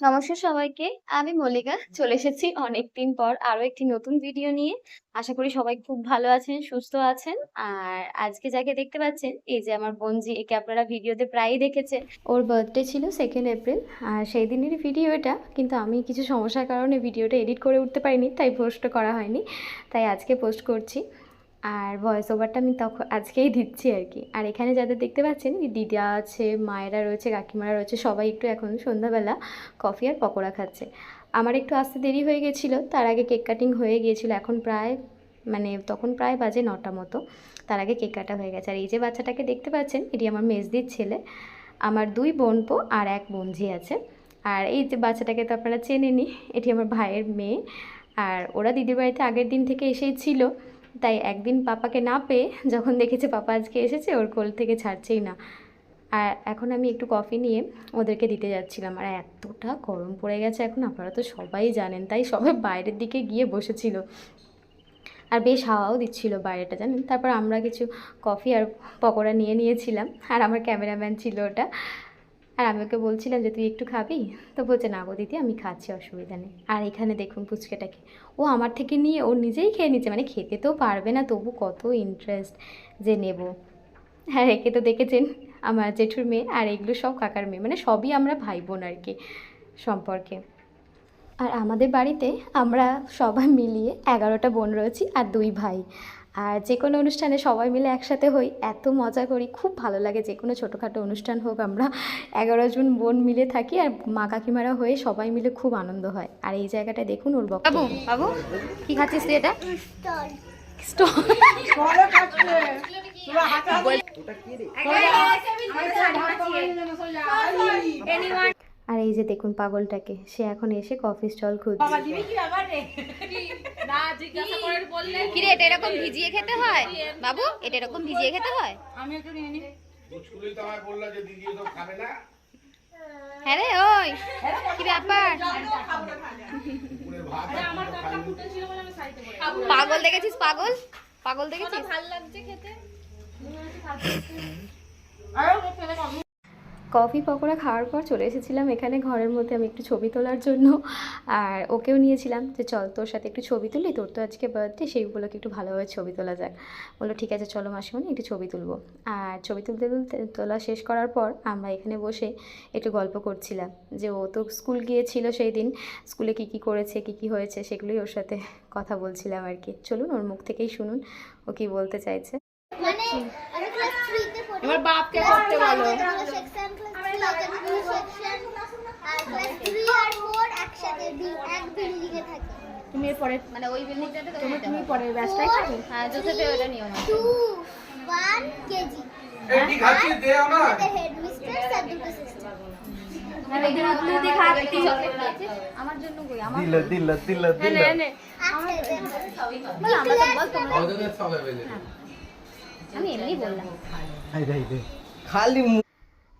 নমস্কার সবাইকে, আমি মল্লিকা, চলে এসেছি অনেকদিন পর আরও একটি নতুন ভিডিও নিয়ে। আশা করি সবাই খুব ভালো আছেন, সুস্থ আছেন। আর আজকে যাকে দেখতে পাচ্ছেন, এই যে আমার বোনজি, একে আপনারা ভিডিওতে প্রায়ই দেখেছেন। ওর বার্থডে ছিল সেকেন্ড এপ্রিল আর সেই দিনেরই ভিডিও এটা, কিন্তু আমি কিছু সমস্যার কারণে ভিডিওটা এডিট করে উঠতে পারিনি, তাই পোস্ট করা হয়নি। তাই আজকে পোস্ট করছি। আর ভয়েস ওভারটা আমি তখন আজকেই দিচ্ছি আর কি। আর এখানে যাদের দেখতে পাচ্ছেন দিদা আছে, মায়েরা রয়েছে, কাকিমারা রয়েছে, সবাই একটু এখন সন্ধ্যাবেলা কফি আর পকোড়া খাচ্ছে। আমার একটু আসতে দেরি হয়ে গেছিল, তার আগে কেক কাটিং হয়ে গিয়েছিল, এখন প্রায় মানে তখন প্রায় বাজে নটা মতো, তার আগে কেক কাটা হয়ে গেছে। আর এই যে বাচ্চাটাকে দেখতে পাচ্ছেন, এটি আমার মেজদির ছেলে, আমার দুই বোনপো আর এক বোনঝি আছে। আর এই যে বাচ্চাটাকে তো আপনারা চেনেনি এটি আমার ভাইয়ের মেয়ে। আর ওরা দিদির বাড়িতে আগের দিন থেকে এসেই ছিল। তাই একদিন পাপাকে না পেয়ে যখন দেখেছে পাপা আজকে এসেছে, ওর কোল থেকে ছাড়ছেই না। আর এখন আমি একটু কফি নিয়ে ওদেরকে দিতে যাচ্ছিলাম। আর এতটা গরম পড়ে গেছে এখন, আপনারা তো সবাই জানেন, তাই সবাই বাইরের দিকে গিয়ে বসেছিল। আর বেশ হাওয়াও দিচ্ছিল বাইরেটা, জানেন? তারপর আমরা কিছু কফি আর পকোড়া নিয়ে নিয়েছিলাম। আর আমার ক্যামেরাম্যান ছিল ওটা। আর আমি ওকে বলছিলাম যে, তুই একটু খাবি? তো বলছে, না গো দিদি, আমি খাচ্ছি, অসুবিধা নেই। আর এখানে দেখুন পুচকেটাকে, ও আমার থেকে নিয়ে, ও নিজেই খেয়ে নিচ্ছে মানে খেতে তো পারবে না, তবু কত ইন্টারেস্ট যে নেব। হ্যাঁ একে তো দেখেছেন, আমার জেঠুর মেয়ে, আর এগুলো সব কাকার মেয়ে মানে সবই আমরা ভাই বোন আর কি সম্পর্কে। আর আমাদের বাড়িতে আমরা সবাই মিলিয়ে এগারোটা বোন রয়েছি আর দুই ভাই। আর যে কোনো অনুষ্ঠানে সবাই মিলে একসাথে হই এত মজা করি খুব ভালো লাগে যে কোনো ছোটোখাটো অনুষ্ঠান হোক আমরা এগারো জন বোন মিলে থাকি আর মা কাকিমারা হয়ে সবাই মিলে খুব আনন্দ হয় আর এই জায়গাটা দেখুন ওর বাবু বাবু কি খাচ্ছিস তুই এটা স্টল আর এই যে দেখুন পাগলটাকে সে এখন এসে কফি স্টল খুঁজছে। কি রে? এটা এরকম ভিজিয়ে খেতে হয়? বাবু এটা এরকম ভিজিয়ে খেতে হয়? স্কুলেই তো আমায় বলল যে দিদি তো খাবে না। হ্যাঁ রে ওই। কি ব্যাপার। পাগল দেখেছিস পাগল? পাগল দেখেছিস? কফি পকোড়া খাওয়ার পর চলে এসেছিলাম এখানে ঘরের মধ্যে আমি একটু ছবি তোলার জন্য। আর ওকেও নিয়েছিলাম যে চল তোর সাথে একটু ছবি তুলি, তোর তো আজকে বার্থডে সেইগুলোকে একটু ভালোভাবে ছবি তোলা যাক। বলল, ঠিক আছে, চলো মাসিমণি, একটু ছবি তুলবো। আর ছবি তুলতে তুলতে, তোলা শেষ করার পর আমরা এখানে বসে একটু গল্প করছিলাম যে ও তো স্কুল গিয়েছিল সেই দিন, স্কুলে কী কী করেছে, কী কী হয়েছে, সেগুলোই ওর সাথে কথা বলছিলাম আর কি। চলুন, ওর মুখ থেকেই শুনুন, ও কী বলতে চাইছে মানে আমি ক্লাস 3 তে পড়ি এবার বাপকে করতে বলো সেকশন ক্লাস 3 তে সেকশন আর ক্লাস 3 আর 4 একসাথে বি- এক বিল্ডিং এ থাকে তুমি এরপরে মানে ওই বিল্ডিংটাতে তুমি তুমি পরে ব্যাচটাই খাবে হ্যাঁ জোসেফে ওটা নিও না 2 1 কেজি কি খাচ্ছিস দে আমার হেড মিস্ট্রেস আর দুটো আমার জন্য কই আমার দিল দিল দিল দিল আমরা তো বল তোমরা আমি এমনি বললাম। খালি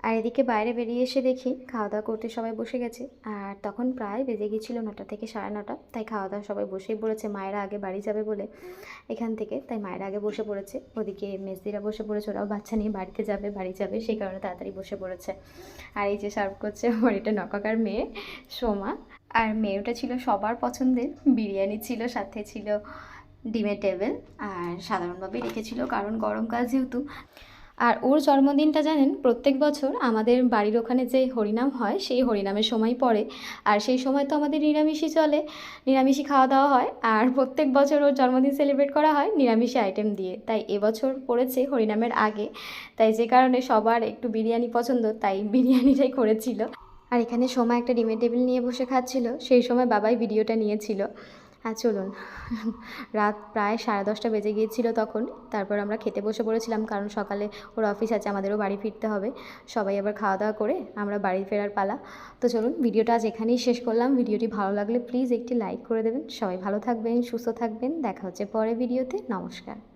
আর এদিকে বাইরে বেরিয়ে এসে দেখি খাওয়া দাওয়া করতে সবাই বসে গেছে। আর তখন প্রায় বেজে গিয়েছিল নটা থেকে সাড়ে নটা। তাই খাওয়া দাওয়া সবাই বসেই পড়েছে। মায়েরা আগে বাড়ি যাবে বলে এখান থেকে। তাই মায়েরা আগে বসে পড়েছে। ওদিকে মেজদিরা বসে পড়েছে। ওরাও বাচ্চা নিয়ে বাড়িতে যাবে বাড়ি যাবে। সেই কারণে তাড়াতাড়ি বসে পড়েছে। আর এই যে সার্ভ করছে আমার এটা নকাকার মেয়ে সোমা। আর মেয়েটা ছিল সবার পছন্দের। বিরিয়ানি ছিল সাথে ছিল ডিমের টেবিল আর সাধারণভাবে রেখেছিল, কারণ গরমকাল যেহেতু। আর ওর জন্মদিনটা জানেন, প্রত্যেক বছর আমাদের বাড়ির ওখানে যে হরিনাম হয়, সেই হরিনামের সময় পড়ে। আর সেই সময় তো আমাদের নিরামিষই চলে, নিরামিষই খাওয়া দাওয়া হয়। আর প্রত্যেক বছর ওর জন্মদিন সেলিব্রেট করা হয় নিরামিষি আইটেম দিয়ে। তাই এবছর পড়েছে হরিনামের আগে। তাই যে কারণে সবার একটু বিরিয়ানি পছন্দ, তাই বিরিয়ানিটাই করেছিল। আর এখানে সময় একটা ডিমের টেবিল নিয়ে বসে খাচ্ছিল। সেই সময় বাবাই ভিডিওটা নিয়েছিল। আর চলুন। রাত প্রায় সাড়ে দশটা বেজে গিয়েছিল তখন। তারপর আমরা খেতে বসে পড়েছিলাম কারণ সকালে ওর অফিস আছে, আমাদেরও বাড়ি ফিরতে হবে। সবাই আবার খাওয়া দাওয়া করে আমরা বাড়ি ফেরার পালা। তো চলুন, ভিডিওটা আজ এখানেই শেষ করলাম। ভিডিওটি ভালো লাগলে প্লিজ একটি লাইক করে দেবেন। সবাই ভালো থাকবেন, সুস্থ থাকবেন। দেখা হচ্ছে পরে ভিডিওতে। নমস্কার।